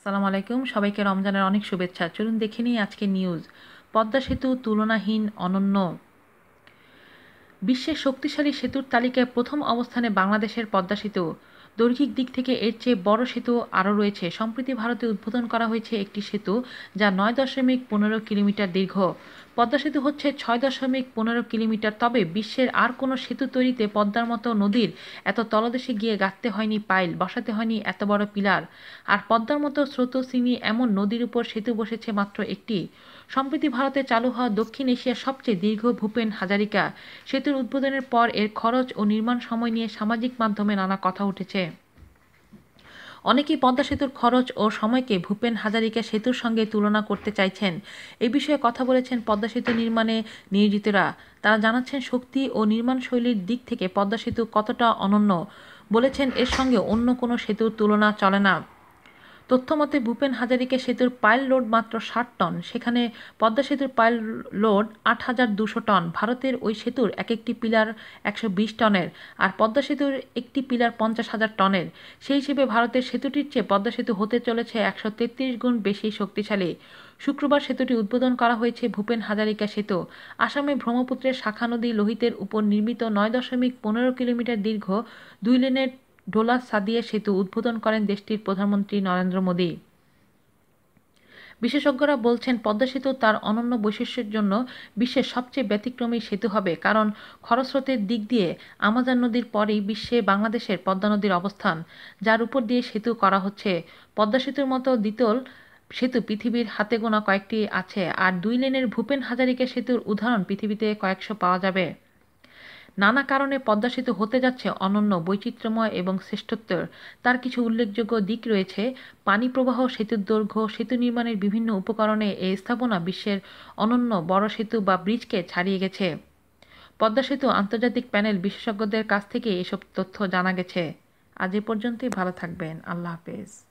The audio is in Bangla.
আসসালামু আলাইকুম। সবাইকে রমজানের অনেক শুভেচ্ছা। চলুন দেখে নিই আজকে নিউজ পদ্মা সেতু তুলনাহীন অনন্য। বিশ্বের শক্তিশালী সেতুর তালিকায় প্রথম অবস্থানে বাংলাদেশের পদ্মা সেতু। দৈর্ঘিক দিক থেকে এর চেয়ে বড় সেতু আরও রয়েছে। সম্প্রতি ভারতে উদ্বোধন করা হয়েছে একটি সেতু যা নয় দশমিক পনেরো কিলোমিটার দীর্ঘ। পদ্মা সেতু হচ্ছে ছয় দশমিক পনেরো কিলোমিটার, তবে বিশ্বের আর কোনো সেতু তৈরিতে পদ্মার মতো নদীর এত তলদেশে গিয়ে গাঁথতে হয়নি পাইল, বসাতে হয়নি এত বড় পিলার। আর পদ্মার মতো স্রোতস্বিনী এমন নদীর উপর সেতু বসেছে মাত্র একটি। সম্প্রতি ভারতে চালু হওয়া দক্ষিণ এশিয়ার সবচেয়ে দীর্ঘ ভূপেন হাজারিকা। সেতুর উদ্বোধনের পর এর খরচ ও নির্মাণ সময় নিয়ে সামাজিক মাধ্যমে নানা কথা উঠেছে। অনেকেই পদ্মা সেতুর খরচ ও সময়কে ভূপেন হাজারিকা সেতুর সঙ্গে তুলনা করতে চাইছেন। এ বিষয়ে কথা বলেছেন পদ্মা সেতু নির্মাণে নিয়োজিতরা। তারা জানাচ্ছেন শক্তি ও নির্মাণ শৈলীর দিক থেকে পদ্মা সেতু কতটা অনন্য। বলেছেন এর সঙ্গে অন্য কোনো সেতুর তুলনা চলে না। তথ্যমতে, ভূপেন হাজারিকা সেতুর পাইল লোড মাত্র ষাট টন, সেখানে পদ্মা সেতুর পাইল লোড আট হাজার দুশো টন, ভারতের ওই সেতুর এক একটি পিলার একশো বিশ টনের আর পদ্মা সেতুর একটি পিলার পঞ্চাশ হাজার টনের। সেই হিসেবে ভারতের সেতুটির চেয়ে পদ্মা সেতু হতে চলেছে একশো তেত্রিশ গুণ বেশি শক্তিশালী। শুক্রবার সেতুটি উদ্বোধন করা হয়েছে ভূপেন হাজারিকা সেতু। আসামে ব্রহ্মপুত্রের শাখা নদী লোহিতের উপর নির্মিত নয় দশমিক পনেরো কিলোমিটার দীর্ঘ দুই লেনের ডোলা সাদিয়া সেতু উদ্বোধন করেন দেশটির প্রধানমন্ত্রী নরেন্দ্র মোদী। বিশেষজ্ঞরা বলছেন, পদ্মা সেতু তার অনন্য বৈশিষ্ট্যের জন্য বিশ্বের সবচেয়ে ব্যতিক্রমী সেতু হবে, কারণ খরস্রোতের দিক দিয়ে আমাজন নদীর পরেই বিশ্বে বাংলাদেশের পদ্মা নদীর অবস্থান, যার উপর দিয়ে সেতু করা হচ্ছে। পদ্মা সেতুর মতো দ্বিতল সেতু পৃথিবীর হাতে গোনা কয়েকটি আছে, আর দুই লেনের ভূপেন হাজারিকা সেতুর উদাহরণ পৃথিবীতে কয়েকশো পাওয়া যাবে। নানা কারণে পদ্মা সেতু হতে যাচ্ছে অনন্য বৈচিত্র্যময় এবং শ্রেষ্ঠত্বের। তার কিছু উল্লেখযোগ্য দিক রয়েছে। পানি প্রবাহ, সেতুর দৈর্ঘ্য, সেতু নির্মাণের বিভিন্ন উপকরণে এই স্থাপনা বিশ্বের অনন্য বড় সেতু বা ব্রিজকে ছাড়িয়ে গেছে। পদ্মা সেতু আন্তর্জাতিক প্যানেল বিশেষজ্ঞদের কাছ থেকে এসব তথ্য জানা গেছে। আজ এ পর্যন্তই, ভালো থাকবেন। আল্লাহ হাফেজ।